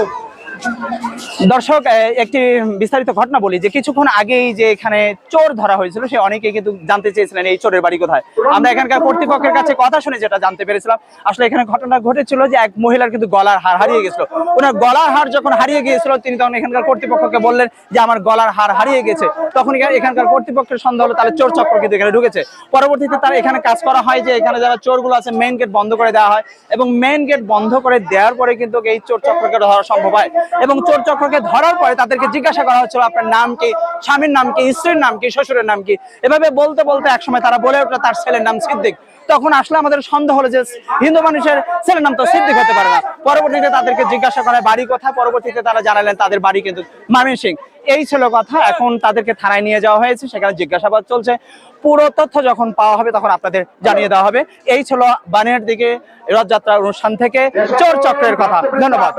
হোক দর্শক একটি বিস্তারিত ঘটনা বলি যে কিছুক্ষণ আগেই যে এখানে চোর ধরা হয়েছিল, সে অনেকে কিন্তু জানতে চেয়েছিলেন এই চোরের বাড়ি কোথায়। আমরা এখানকার কর্তৃপক্ষের কাছে কথা শুনে যেটা জানতে পেরেছিলাম, আসলে এখানে ঘটনা ঘটেছিল যে এক মহিলার কিন্তু গলার হার হারিয়ে গেছিল। ওনার গলার হার যখন হারিয়ে গিয়েছিল, তিনি তখন এখানকার কর্তৃপক্ষকে বললেন যে আমার গলার হার হারিয়ে গেছে। তখন এখানকার কর্তৃপক্ষের সন্দেহ হলো তাহলে চোর চক্র কিন্তু এখানে ঢুকেছে। পরবর্তীতে তারা এখানে কাজ করা হয় যে এখানে যারা চোরগুলো আছে মেইন গেট বন্ধ করে দেওয়া হয় এবং মেইন গেট বন্ধ করে দেওয়ার পরে কিন্তু এই চোর চক্রকে ধরা সম্ভব হয়। এবং চোর চক্রকে ধরার পরে তাদেরকে জিজ্ঞাসা করা হচ্ছিল, আপনার নাম কি? স্বামীর নাম কি? স্ত্রীর নাম কি? শ্বশুরের নাম কি? এভাবে বলতে বলতে একসময় তারা বলে উঠল, তার ছেলের নাম সিদ্দিক। তখন আসলে আমাদের সন্দেহ হলো যে হিন্দু মানুষের ছেলের নাম তো সিদ্দিক হতে পারে না। পরবর্তীতে তাদেরকে জিজ্ঞাসা করা বাড়ি কোথায়? পরবর্তীতে তারা জানালেন, তাদের বাড়ি কিন্তু ময়মনসিং এই ছিল কথা। এখন তাদেরকে থানায় নিয়ে যাওয়া হয়েছে, সেখানে জিজ্ঞাসাবাদ চলছে। পুরো তথ্য যখন পাওয়া হবে, তখন আপনাদের জানিয়ে দেওয়া হবে। এই ছিল বানের দিকে রথযাত্রার অনুষ্ঠান থেকে চোর চক্রের কথা। ধন্যবাদ।